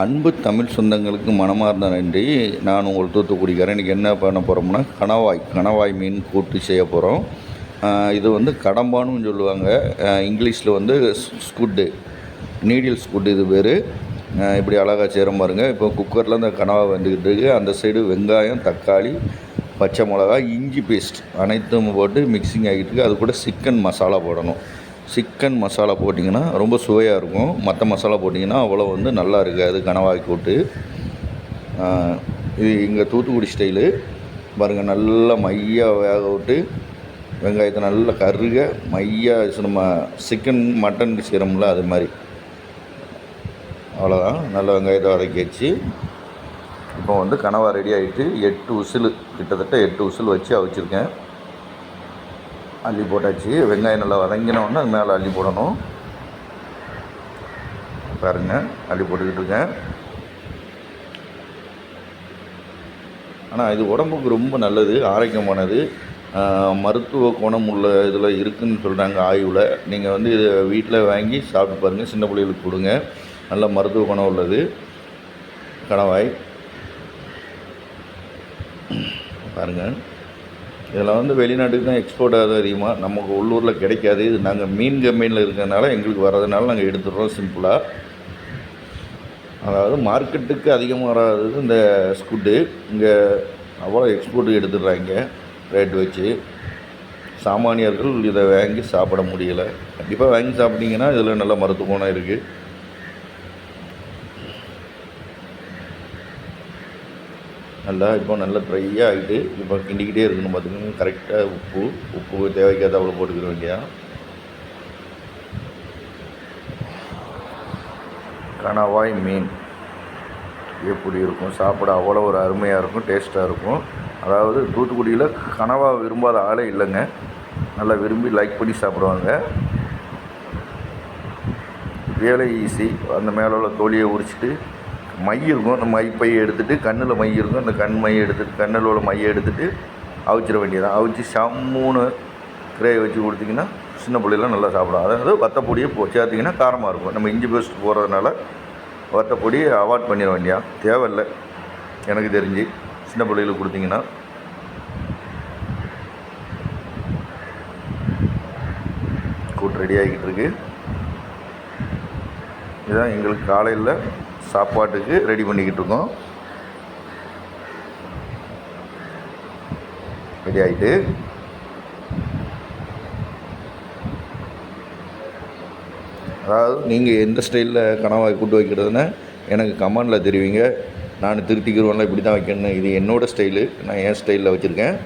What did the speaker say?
அன்பு தமிழ் சொந்தங்களுக்கு மனமார்ந்த நன்றி. நான் உங்கள் தூத்துக்குடிக்காரன். இன்றைக்கி என்ன பண்ண போகிறோம்னா கணவாய் கணவாய் மீன் கூட்டு செய்ய போகிறோம் இது வந்து கடம்பானும் சொல்லுவாங்க. இங்கிலீஷில் வந்து ஸ்குட்டு நீடில் ஸ்குட்டு இது பேர். இப்படி அழகாக செய்கிறோம் பாருங்கள் இப்போ குக்கரில் அந்த கனவா வந்துக்கிட்டு இருக்குது அந்த சைடு வெங்காயம் தக்காளி பச்சை மிளகா இஞ்சி பேஸ்ட் அனைத்தும் போட்டு மிக்சிங் ஆகிட்டு இருக்கு. அது கூட சிக்கன் மசாலா போடணும். சிக்கன் மசாலா போட்டிங்கன்னா ரொம்ப சுவையாக இருக்கும். மற்ற மசாலா போட்டிங்கன்னா அவ்வளோ வந்து நல்லா இருக்காது. கனவாய் கூட்டு இது இங்கே தூத்துக்குடி ஸ்டைலு பாருங்கள் நல்லா மையாக வேக விட்டு வெங்காயத்தை நல்லா கருக மையாக நம்ம சிக்கன் மட்டன் செய்கிறோம்ல அது மாதிரி. அவ்வளோதான் நல்ல வெங்காயத்தை வதக்கி வச்சு இப்போ வந்து கனவா ரெடி ஆகிட்டு எட்டு உசில் கிட்டத்தட்ட எட்டு உசில் வச்சு அவிச்சிருக்கேன். அள்ளி போட்டாச்சு. வெங்காயம் நல்லா வதங்கினோடனே அது மேலே அள்ளி போடணும். பாருங்க அள்ளி போட்டுக்கிட்டு இருக்கேன். ஆனால் இது உடம்புக்கு ரொம்ப நல்லது ஆரோக்கியமானது. மருத்துவ குணம் உள்ள இதில் இருக்குதுன்னு சொல்கிறாங்க ஆய்வில். நீங்கள் வந்து இதை வீட்டில் வாங்கி சாப்பிட்டு பாருங்கள் சின்ன பிள்ளைகளுக்கு கொடுங்க. நல்ல மருத்துவ குணம் உள்ளது. கணவாய். பாருங்கள் இதெல்லாம் வந்து வெளிநாட்டுக்கு தான் எக்ஸ்போர்ட் ஆகுது அதிகமாக நமக்கு உள்ளூரில் கிடைக்காது. இது நாங்கள் மீன் கம்பெனியில் இருக்கிறதுனால எங்களுக்கு வர்றதுனால நாங்கள் எடுத்துடுறோம் சிம்பிளாக அதாவது மார்க்கெட்டுக்கு அதிகமாக வராதது இந்த ஸ்குட்டு இங்கே அவ்வளோ எக்ஸ்போர்ட் எடுத்துடுறாங்க ரேட் வச்சு. சாமானியர்கள் இதை வாங்கி சாப்பிட முடியலை. கண்டிப்பாக வாங்கி சாப்பிட்டீங்கன்னா இதில் நல்ல மருத்துவ குணம் இருக்குது நல்லா இப்போ நல்லா ட்ரையாக ஆகிட்டு இப்போ கிண்டிக்கிட்டே இருக்கணும் பார்த்துக்கணும் கரெக்டாக உப்பு உப்பு தேவைக்காத அவ்வளோ போட்டுக்கிற வேண்டியா கணவாய் மீன் எப்படி இருக்கும்? சாப்பிட அவ்வளோ ஒரு அருமையாக இருக்கும் டேஸ்ட்டாக இருக்கும். அதாவது தூத்துக்குடியில் கனவா விரும்பாத ஆளே இல்லைங்க. நல்லா விரும்பி லைக் பண்ணி சாப்பிடுவாங்க. வேலை ஈஸி அந்த மேலே உள்ள தோலியை உரிச்சிட்டு மை இருக்கும் அந்த மை பையை எடுத்துகிட்டு கண்ணில் மை இருக்கும் அந்த கண் மையை எடுத்துகிட்டு கண்ணில் உள்ள மையை எடுத்துகிட்டு அவிச்சிட வேண்டியதான் அவிச்சு சம்முன்னு கிரேயை வச்சு கொடுத்தீங்கன்னா சின்ன பிள்ளைலாம் நல்லா சாப்பிடும். அதாவது வத்தப்பொடியை போ சேர்த்திங்கன்னா காரமாக இருக்கும். நம்ம இஞ்சி பேஸ்ட் போடுறதுனால வத்தப்பொடி அவாய்ட் பண்ணிட வேண்டியா தேவையில்லை. எனக்கு தெரிஞ்சு சின்ன பிள்ளைகளுக்கு கொடுத்தீங்கன்னா. கூட்டு ரெடி ஆகிக்கிட்டு இருக்கு. இதுதான் எங்களுக்கு காலையில் சாப்பாட்டுக்கு ரெடி பண்ணிக்கிட்டு இருக்கோம். ரெடி ஆகிட்டு அதாவது நீங்கள் எந்த ஸ்டைலில் கனவாய் கூட்டு வைக்கிறதுன்னு எனக்கு கமெண்டில் தெரிவிங்க. நான் திருத்திக்கிறவன்ல இப்படி தான் வைக்கணும் இது என்னோடய ஸ்டைலு நான் என் ஸ்டைலில் வச்சுருக்கேன்.